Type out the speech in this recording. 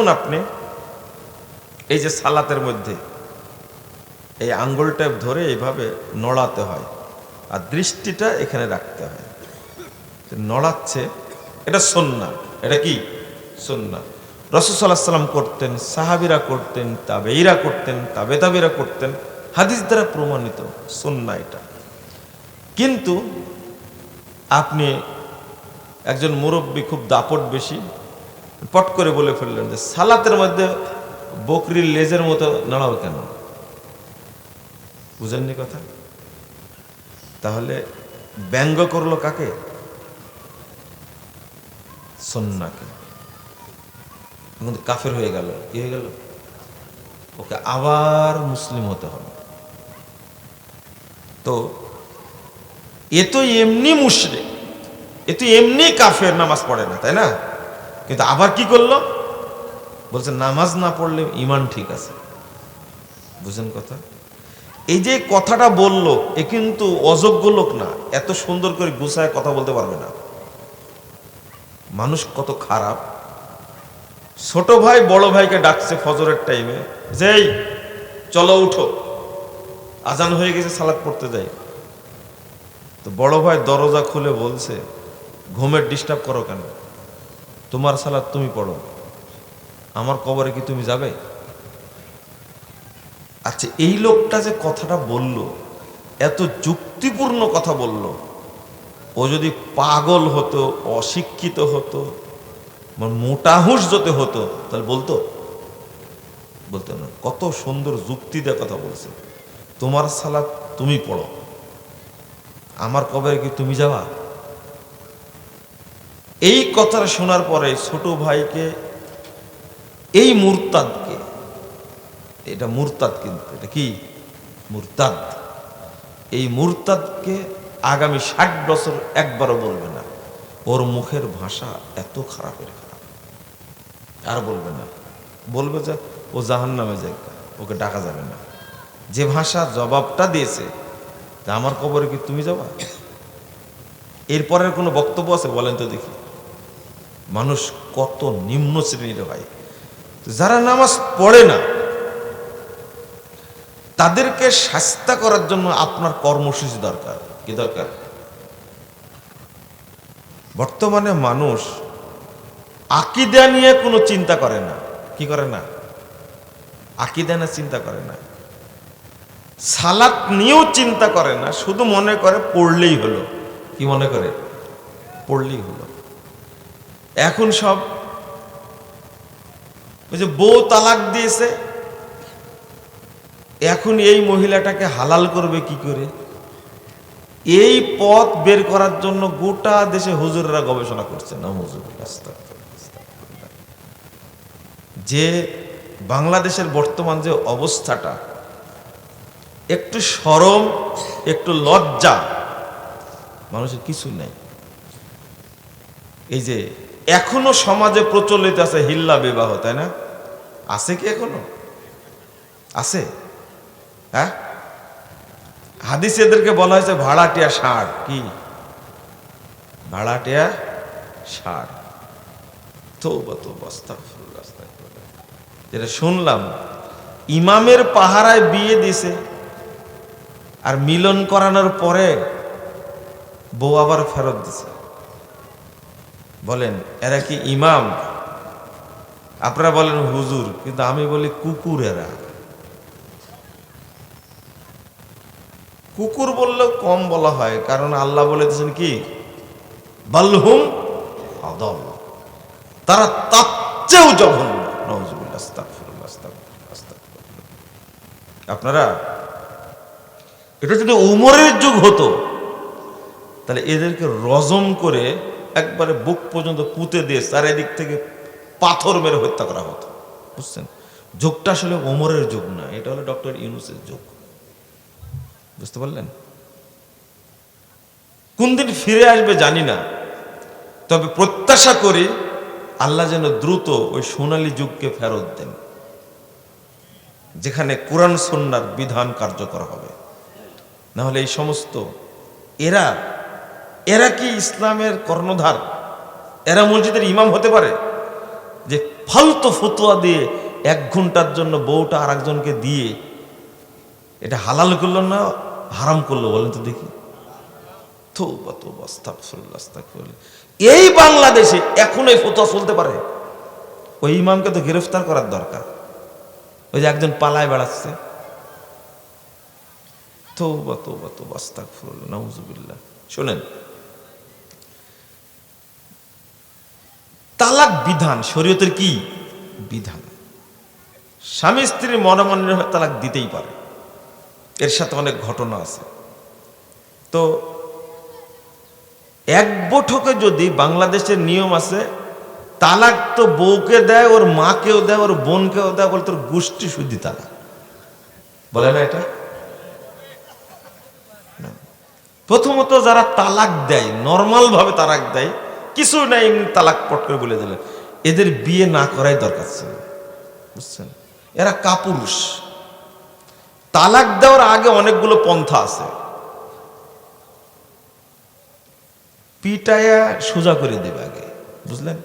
যেমন আপনি, এই যে সালাতের মধ্যে, এই আঙ্গুলটা ধরে এইভাবে নড়াতে হয়, আর দৃষ্টিটা এখানে রাখতে হয়। নড়াচ্ছে, এটা সন্না এটা কি? সন্না রসুসাল্লাহ সাল্লাম করতেন, সাহাবিরা করতেন তাবেইরা করতেন তাবে তাবেরা করতেন, হাদিস দ্বারা প্রমাণিত সন্না এটা। কিন্তু আপনি একজন মুরব্বী খুব দাপট বেশি পট করে বলে ফেললেন যে, সালাতের মধ্যে বকরির লেজের মতো নাড়াও কেন? বুঝেননি কথা? তাহলে ব্যঙ্গ করল কাকে? সন্নাকে কিন্তু কাফের হয়ে গেল। কি হয়ে গেল? ওকে আবার মুসলিম হতে হবে। তো, এ তো এমনি মুশরে এ তো এমনি কাফের নামাজ পড়ে না, তাই না? কিন্তু আবার কি করল? বলছে, নামাজ না পড়লে ইমান ঠিক আছে। বুঝেন কথা? এই যে কথাটা বলল, এ কিন্তু অযোগ্য লোক না। এত সুন্দর করে গুছায় কথা বলতে পারবে না। মানুষ কত খারাপ। ছোট ভাই বড় ভাইকে ডাকছে ফজরের টাইমে যেই, চলো উঠো। আজান হয়ে গেছে, সালাদ পড়তে যাই। তো বড় ভাই দরজা খুলে বলছে, ঘুমের ডিস্টার্ব করো কেন? তোমার সালাদ তুমি পড়ো। আমার কবরে কি তুমি যাবে? আচ্ছা এই লোকটা যে কথাটা বলল, এত যুক্তিপূর্ণ কথা বলল, ও যদি পাগল হতো, অশিক্ষিত হতো মোটাহুস যদি হতো, তাহলে বলতো? বলতো না। কত সুন্দর যুক্তি দিয়ে কথা বলছে। তোমার সালাদ তুমি পড়ো। আমার কবে কি তুমি যাবা? এই কথাটা শোনার পরে ছোট ভাইকে, এই মুরতাদকে, এটা মুরতাদ কিন্তু, এটা কি? মুরতাদ। এই মুরতাদকে আগামী ষাট বছর একবারও বলবে না। ওর মুখের ভাষা এত খারাপের খারাপ। আর বলবে না। বলবে যে, ও জাহান নামে যায় ওকে ডাকা যাবে না। যে ভাষা জবাবটা দিয়েছে, তা আমার কবরে কি তুমি যাবা? এরপরের কোনো বক্তব্য আছে বলেন তো দেখি। মানুষ কত নিম্ন শ্রেণির হয়। যারা নামাজ পড়ে না, তাদেরকে শাস্তা করার জন্য আপনার কর্মসূচি দরকার। কি দরকার? বর্তমানে মানুষ আকিদা নিয়ে কোনো চিন্তা করে না। কি করে না? আকিদা নিয়ে চিন্তা করে না। সালাত নিয়েও চিন্তা করে না, শুধু মনে করে পড়লেই হলো। কি মনে করে? পড়লেই হলো। এখন সব ওই যে বউ তালাক দিয়েছে, এখন এই মহিলাটাকে হালাল করবে কি করে? এই পথ বের করার জন্য গোটা দেশে হুজুররা গবেষণা করছে। না, হুজুর যে বাংলাদেশের বর্তমান যে অবস্থাটা, একটু সরম, একটু লজ্জা, মানুষের কিছু নেই। এই যে এখনও সমাজে প্রচলিত আছে হিল্লা বিবাহ, তাই না? আছে কি এখনও? আছে। হ্যাঁ? হাদিস এদেরকে বলা হয়েছে ভাড়াটিয়া ষাঁড়। কি? ভাড়াটিয়া ষাঁড়। তো যেটা শুনলাম, ইমামের পাহারায় বিয়ে দিছে আর মিলন করানোর পরে বউ আবার ফেরত দিছে। বলেন, এরা কি ইমাম? আপনারা বলেন হুজুর, কিন্তু আমি বলি কুকুর এরা। কুকুর বললেও কম বলা হয়, কারণ আল্লাহ বলে দিয়েছেন কি? বাল্হুম আদল তারা তার চেয়েও জঘন্য। আপনারা, এটা যদি উমরের যুগ হতো, তাহলে এদেরকে রজম করে একবারে বুক পর্যন্ত পুঁতে দিয়ে চারিদিক থেকে পাথর মেরে হত্যা করা হতো। বুঝছেন? যুগটা আসলে ওমরের যুগ না, এটা হলো ডক্টর ইউনুসের যুগ। বুঝতে পারলেন? কোন দিন ফিরে আসবে জানি না, তবে প্রত্যাশা করি আল্লাহ যেন দ্রুত ওই সোনালী যুগকে ফেরত দেন, যেখানে কোরআন সন্ন্যার বিধান কার্যকর হবে। না হলে এই সমস্ত, এরা এরা কি ইসলামের কর্ণধার? এরা মসজিদের ইমাম হতে পারে? যে ফালতু ফতুয়া দিয়ে এক ঘণ্টার জন্য বউটা আর একজনকে দিয়ে এটা হালাল করল না হারাম করল বলেন তো দেখি। এই বাংলাদেশে এখন এই ফতুয়া চলতে পারে? ওই ইমামকে তো গ্রেফতার করার দরকার। ওই যে একজন পালায় বেড়াচ্ছে। তৌবা তৌবা তৌবা, আস্তাগফিরুল্লাহ, নাউজুবিল্লাহ। শুনেন তালাক বিধান, শরীয়তের কি? বিধান। স্বামী স্ত্রীর মনোমান্য তালাক দিতেই পারে। এর সাথে অনেক ঘটনা আছে। তো এক বৈঠকে যদি বাংলাদেশের নিয়ম আছে, তালাক তো বউকে দেয়, ওর মাকেও দেয়, ওর বোনকেও দেয়, বলে তোর গোষ্ঠী শুদ্ধি তালাক। বলে না এটা? প্রথমত যারা তালাক দেয় নর্মাল ভাবে তালাক দেয় কিছু নাই, তালাক পট করে বলে দিলেন। এদের বিয়ে না করাই দরকার ছিল। বুঝছেন? এরা কাপুরুষ। তালাক দেওয়ার আগে অনেকগুলো পন্থা আছে। পিটায়া সোজা করে দেবে আগে। বুঝলেন?